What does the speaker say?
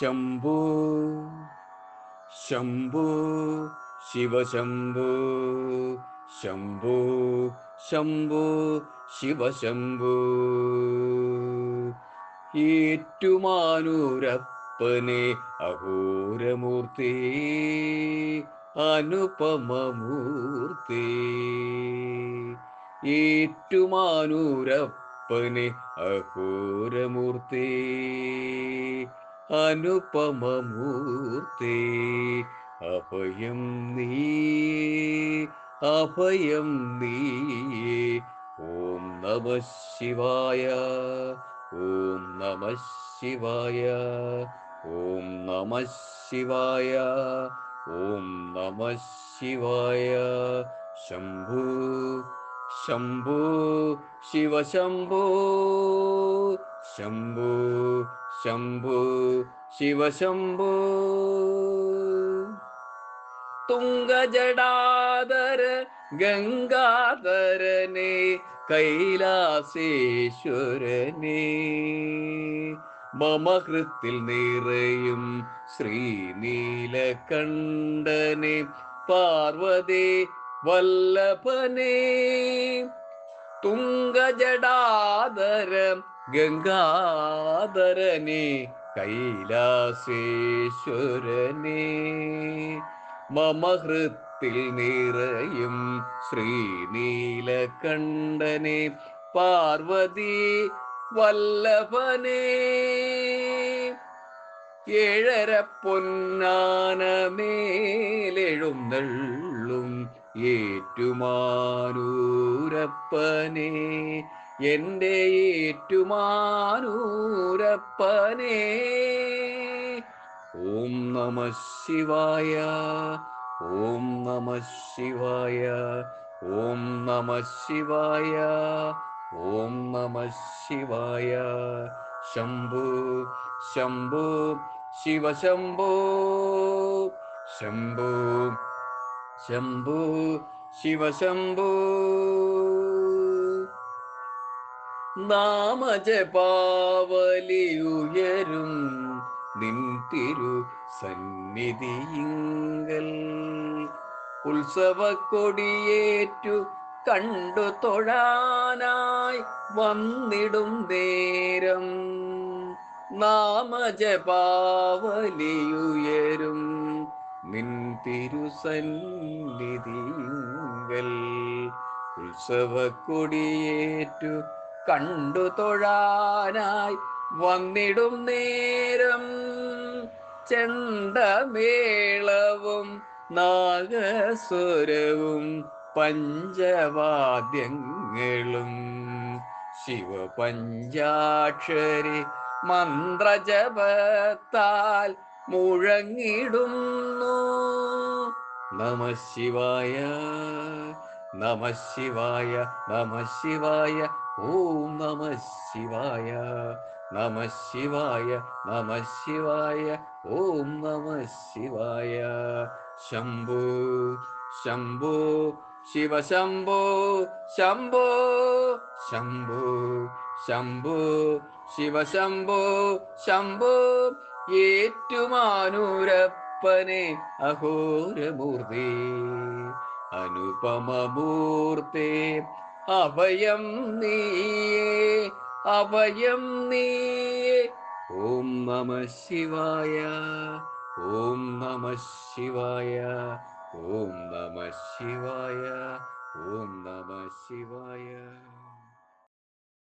ശംഭോ ശംഭു ശിവശംഭു ശംഭു ശംഭു ശിവശംഭു. ഏറ്റുമാനൂരപ്പനെ അഘോരമൂർത്തി അനുപമമൂർത്തി. ഏറ്റുമാനൂരപ്പനെ അഘോരമൂർത്തി. അനുപമമൂർത്തി അഭയം നീ അഭയം നീ ഓം നമ ശിവായ ഓം നമ ശിവായ ഓം നമ ശിവായ ഓം നമ ശിവായ ശംഭു ശംഭു ശിവ ശംഭു ശംഭു ശിവശംഭോ തുംഗജടാദര ഗംഗാധരനെ കൈലാസേശ്വരനെ മമഹൃത്തിൽ നിറയും ശ്രീനീലകണ്ഠനെ പാർവതി വല്ലഭനെ തുംഗജടാധര ഗംഗാധരനെ കൈലാസേശ്വരനെ. മമ ഹൃത്തിൽ നിറയും ശ്രീനീലകണ്ഠനെ പാർവതി വല്ലഭനെ. ഏഴര പൊന്നാനമേലെഴുന്നള്ളും ഏറ്റുമാനൂരപ്പനെ. എന്റെ ഏറ്റുമാനൂരപ്പനെ. ഓം നമ ശിവായ ഓം നമ ശിവായ ഓം നമ ശിവായ ഓം നമ ശിവായ. ശംഭു ശംഭു ശിവശംഭോ ശംഭു. ശംഭു ശിവശംഭോ. നാമജപാവലിയുയരും നിൻ സന്നിധിയിങ്കൽ ഉത്സവ കൊടിയേറ്റു കണ്ടു തൊഴാനായി വന്നിടും നേരം. നാമജപാവലിയുയരും നിൻ തിരുസന്നിധിങ്കൽ ഉത്സവ കൊടിയേറ്റു കണ്ടു തൊഴാനായി വന്നിടും നേരം. ചെണ്ടമേളവും നാഗസ്വരവും പഞ്ചവാദ്യങ്ങളും ശിവപഞ്ചാക്ഷരി മന്ത്രജപത്താൽ മുഴങ്ങിടുന്നു. നമ ശിവായ നമ ശിവായ നമ ശിവായ ഓം നമ ശിവായ നമ ശിവായ നമ ശിവായ ഓം നമ ശിവായ. ശംഭു ശംഭു ശിവശംഭോ ശംഭോ ശംഭു ശംഭു ശിവശംഭോ ശംഭോ ഏറ്റുമാനൂരപ്പനെ അഘോരമൂർത്തി അനുപമമൂർത്തി. അഭയം നീയേ അഭയം നീയേ. ഓം നമ ശിവായ ഓം നമ ശിവായ ഓം നമ ശിവായ ഓം നമ ശിവായ.